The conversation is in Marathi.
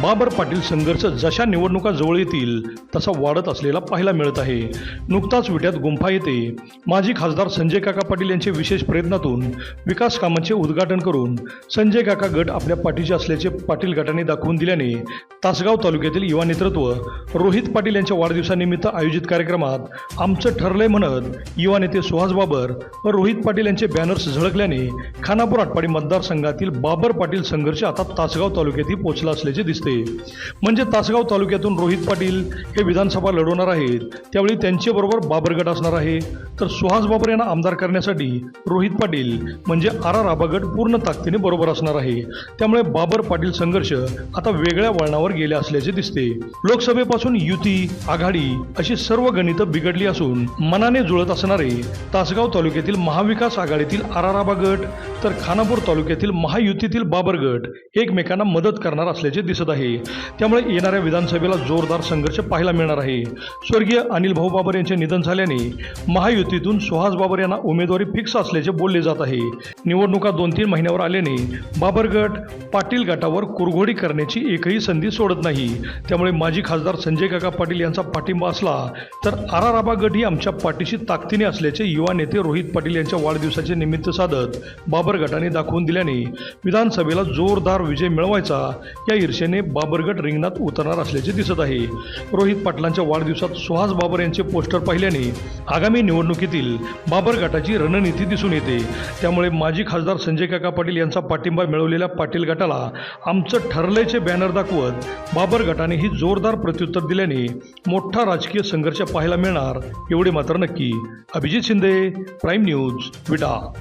बाबर पाटील संघर्ष जशा निवडणुका जवळ येतील तसा वाढत असलेला पाहायला मिळत आहे. नुकताच विट्यात गुंफा येते. माजी खासदार संजय काका पाटील यांच्या विशेष प्रयत्नातून विकास कामांचे उद्घाटन करून संजय काका गट आपल्या पाठीचे असल्याचे पाटील गटाने दाखवून दिल्याने तासगाव तालुक्यातील युवा नेतृत्व रोहित पाटील यांच्या वाढदिवसानिमित्त आयोजित कार्यक्रमात आमचं ठरलंय म्हणत युवा नेते सुहास बाबर व रोहित पाटील यांचे बॅनर्स झळकल्याने खानापूर आटपाडी मतदारसंघातील बाबर पाटील संघर्ष आता तासगाव तालुक्यातही पोहोचला असल्याचे दिसते. म्हणजे तासगाव तालुक्यातून रोहित पाटील हे विधानसभा लढवणार आहेत. त्यावेळी त्यांच्याबरोबर बाबर गट असणार आहे. तर सुहास बाबर यांना आमदार करण्यासाठी रोहित पाटील म्हणजे आर आर आबा गट पूर्ण ताकदीने बरोबर असणार आहे. त्यामुळे बाबर पाटील संघर्ष आता वेगळ्या वळणावर गेले असल्याचे दिसते. लोकसभेपासून युती आघाडी अशी सर्व गणितं बिघडली असून मनाने जुळत असणारे तासगाव तालुक्यातील महाविकास आघाडीतील आर आर आबा गट तर खानापूर तालुक्यातील महायुतीतील बाबर गट एकमेकांना मदत करणार असल्याचे दिसत आहे त्यामुळे येणाऱ्या विधानसभेला जोरदार संघर्ष पाहायला मिळणार आहे. स्वर्गीय अनिल भाऊ बाबर यांचे निधन झाल्याने महायुतीतून सुहास बाबर यांना उमेदवारी फिक्स असल्याचे बोलले जात आहे. निवडणुका दोन तीन महिन्यावर आल्याने बाबर गट पाटील गटावर कुरघोडी करण्याची एकही संधी सोडत नाही. त्यामुळे माजी खासदार संजय काका पाटील यांचा पाठिंबा असला तर आराराबा गट ही आमच्या पाठीशी ताकदीने असल्याचे युवा नेते रोहित पाटील यांच्या वाढदिवसाचे निमित्त साधत बाबर गटाने दाखवून दिल्याने विधानसभेला जोरदार विजय मिळवायचा या ईर्षेने बाबर गट रिंगणात उतरणार असल्याचे दिसत आहे. रोहित पाटलांच्या वाढदिवसात सुहास बाबर यांचे पोस्टर पाहिल्याने आगामी निवडणुकीतील बाबर गटाची रणनीती दिसून येते. त्यामुळे माजी खासदार संजय काका पाटील यांचा पाठिंबा मिळवलेल्या पाटील गटाला आमचं ठरलंयचे बॅनर दाखवत बाबर गटाने ही जोरदार प्रत्युत्तर दिल्याने मोठा राजकीय संघर्ष पाहायला मिळणार. एवढे मात्र नक्की. Abhijit Shinde Prime News Vita